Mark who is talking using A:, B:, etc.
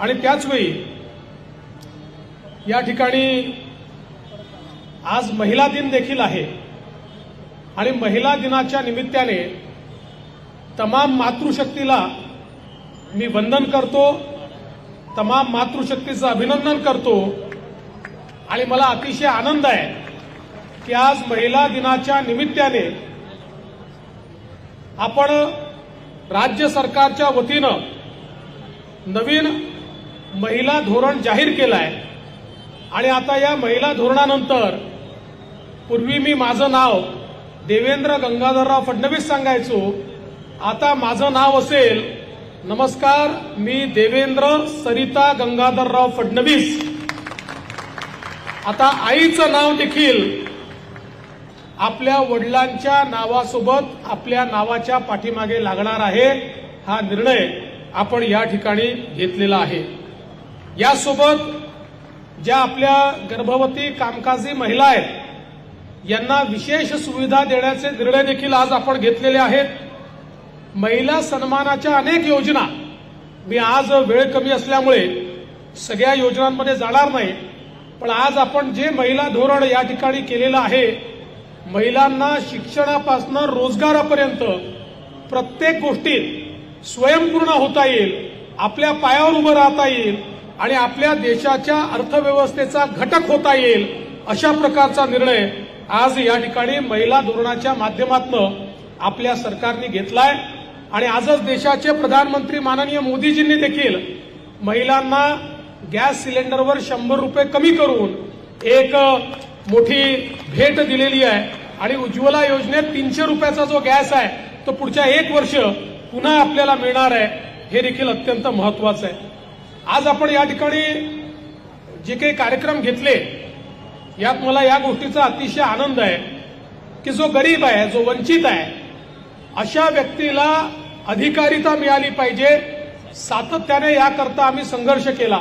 A: आणि त्याचवेळी या ठिकाणी आज महिला दिन देखील आहे. आणि महिला दिनाच्या निमित्ताने तमाम मातृशक्तीला मी वंदन करतो तमाम मातृशक्तीचं अभिनंदन करतो. आणि मला अतिशय आनंद आहे की आज महिला दिनाच्या निमित्ताने आपण राज्य सरकारच्या वतीनं नवीन महिला धोरण जाहीर केलं आहे आणि आता या महिला धोरणानंतर पूर्वी मी माझं नाव देवेंद्र गंगाधरराव फडणवीस सांगायचो. आता माझं नाव असेल नमस्कार मी देवेंद्र सरिता गंगाधरराव फडणवीस. आता आईचं नाव देखील आपल्या वडिलांच्या नावासोबत आपल्या नावाच्या पाठीमागे लागणार आहे हा निर्णय आपण या ठिकाणी घेतलेला आहे. यासोबत ज्या आपल्या गर्भवती कामकाजी महिला आहेत यांना विशेष सुविधा देण्याचे निर्णय देखील आज आपण घेतलेले आहेत. महिला सन्मानाच्या अनेक योजना मी आज वेळ कमी असल्यामुळे सगळ्या योजनांमध्ये जाणार नाही पण आज आपण जे महिला धोरण या ठिकाणी केलेलं आहे महिलांना शिक्षणापासून रोजगारापर्यंत प्रत्येक गोष्टीत स्वयंपूर्ण होता येईल आपल्या पायावर उभं राहता येईल आणि आपल्या देशाच्या अर्थव्यवस्थेचा घटक होता येईल अशा प्रकारचा निर्णय आज या ठिकाणी महिला धोरणाच्या माध्यमातून आपल्या सरकारने घेतलाय. आणि आजच देशाचे प्रधानमंत्री माननीय मोदीजींनी देखील महिलांना गॅस सिलेंडरवर शंभर रुपये कमी करून एक मोठी भेट दिलेली आहे. आणि उज्ज्वला योजनेत तीनशे रुपयाचा जो गॅस आहे तो पुढच्या एक वर्ष पुन्हा आपल्याला मिळणार आहे हे देखील अत्यंत महत्वाचं आहे. आज आपण या ठिकाणी जे काही कार्यक्रम घेतले यात मला या गोष्टीचा अतिशय आनंद आहे की जो गरीब आहे जो वंचित आहे अशा व्यक्तीला अधिकारिता मिळाली पाहिजे. सातत्याने याकरता आम्ही संघर्ष केला.